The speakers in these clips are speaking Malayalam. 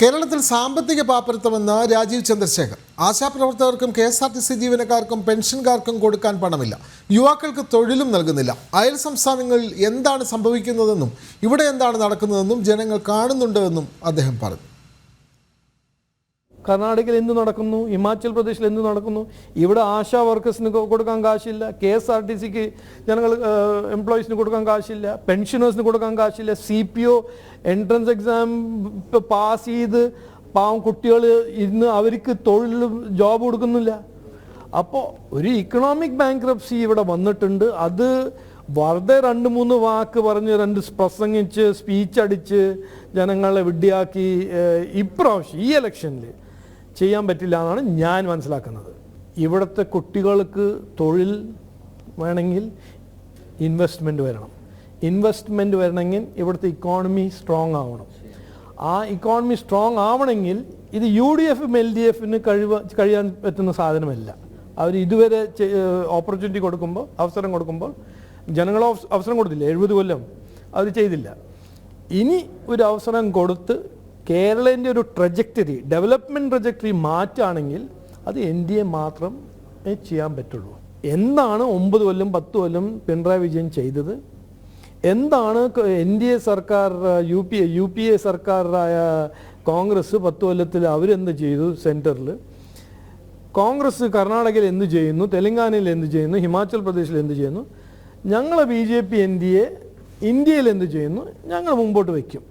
കേരളത്തിൽ സാമ്പത്തിക പാപ്പരത്വമെന്ന് Rajeev Chandrasekhar. ആശാപ്രവർത്തകർക്കും K S R T C ജീവനക്കാർക്കും പെൻഷൻകാർക്കും കൊടുക്കാൻ പണമില്ല. യുവാക്കൾക്ക് തൊഴിലും നൽകുന്നില്ല. അയൽ സംസ്ഥാനങ്ങളിൽ എന്താണ് സംഭവിക്കുന്നതെന്നും ഇവിടെ എന്താണ് നടക്കുന്നതെന്നും ജനങ്ങൾ കാണുന്നുണ്ടെന്നും അദ്ദേഹം പറഞ്ഞു. കർണാടകയിൽ എന്ത് നടക്കുന്നു? ഹിമാചൽ പ്രദേശിൽ എന്ത് നടക്കുന്നു? ഇവിടെ ആശാ വർക്കേഴ്സിന് കൊടുക്കാൻ കാശില്ല. കെ എസ് ആർ ടി സിക്ക് ജനങ്ങൾ എംപ്ലോയീസിന് കൊടുക്കാൻ കാശില്ല. പെൻഷനേഴ്സിന് കൊടുക്കാൻ കാശില്ല. C P O entrance exam pass ചെയ്ത് പാവം കുട്ടികൾ ഇന്ന് അവർക്ക് തൊഴിലും ജോബ് കൊടുക്കുന്നില്ല. അപ്പോൾ ഒരു ഇക്കണോമിക് ബാങ്ക്രപ്സി ഇവിടെ വന്നിട്ടുണ്ട്. അത് വെറുതെ രണ്ട് മൂന്ന് വാക്ക് പറഞ്ഞ് രണ്ട് പ്രസംഗിച്ച് സ്പീച്ച് അടിച്ച് ജനങ്ങളെ വിഡ്ഢിയാക്കി ഏഹ്, ഇപ്രാവശ്യം ഈ ഇലക്ഷനിൽ ചെയ്യാൻ പറ്റില്ല എന്നാണ് ഞാൻ മനസ്സിലാക്കുന്നത്. ഇവിടുത്തെ കുട്ടികൾക്ക് തൊഴിൽ വേണമെങ്കിൽ ഇൻവെസ്റ്റ്മെന്റ് വരണം. ഇൻവെസ്റ്റ്മെന്റ് വരണമെങ്കിൽ ഇവിടുത്തെ ഇക്കോണമി സ്ട്രോങ് ആവണം. ആ ഇക്കോണമി സ്ട്രോങ് ആവണമെങ്കിൽ ഇത് യു ഡി എഫും എൽ ഡി എഫിന് കഴിവ് കഴിയാൻ പറ്റുന്ന സാധനമല്ല. അവർ ഇതുവരെ ഓപ്പർച്യൂണിറ്റി കൊടുക്കുമ്പോൾ അവസരം കൊടുക്കുമ്പോൾ ജനങ്ങൾ അവസരം കൊടുത്തില്ല? എഴുപത് കൊല്ലം. അവർ ചെയ്തില്ല. ഇനി ഒരു അവസരം കൊടുത്ത് കേരളത്തിന്റെ ഒരു ട്രജക്ടറി ഡെവലപ്മെന്റ് ട്രജക്ടറി മാറ്റുകയാണെങ്കിൽ അത് എൻ ഡി എ മാത്രം ചെയ്യാൻ പറ്റുള്ളൂ. എന്താണ് ഒമ്പത് കൊല്ലം പത്ത് കൊല്ലം പിണറായി വിജയൻ ചെയ്തത്? എന്താണ് എൻ ഡി എ സർക്കാർ U P A U P A സർക്കാരായ Congress പത്ത് കൊല്ലത്തിൽ അവരെന്ത് ചെയ്തു സെന്ററിൽ കോൺഗ്രസ് കർണാടകയിൽ എന്ത് ചെയ്യുന്നു? തെലങ്കാനയിൽ എന്ത് ചെയ്യുന്നു? ഹിമാചൽ പ്രദേശിൽ എന്ത് ചെയ്യുന്നു? ഞങ്ങളെ B J P N D A ഇന്ത്യയിൽ എന്ത് ചെയ്യുന്നു? ഞങ്ങൾ മുമ്പോട്ട് വയ്ക്കും.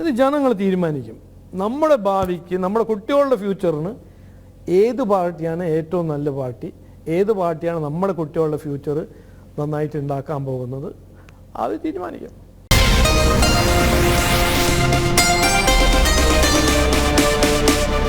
ഇത് ജനങ്ങൾ തീരുമാനിക്കും. നമ്മുടെ ഭാവിക്ക് നമ്മുടെ കുട്ടികളുടെ ഫ്യൂച്ചറിന് ഏത് പാർട്ടിയാണ് ഏറ്റവും നല്ല പാർട്ടി? ഏത് പാർട്ടിയാണ് നമ്മുടെ കുട്ടികളുടെ ഫ്യൂച്ചർ നന്നായിട്ട് ഉണ്ടാക്കാൻ പോകുന്നത്? അത് തീരുമാനിക്കും.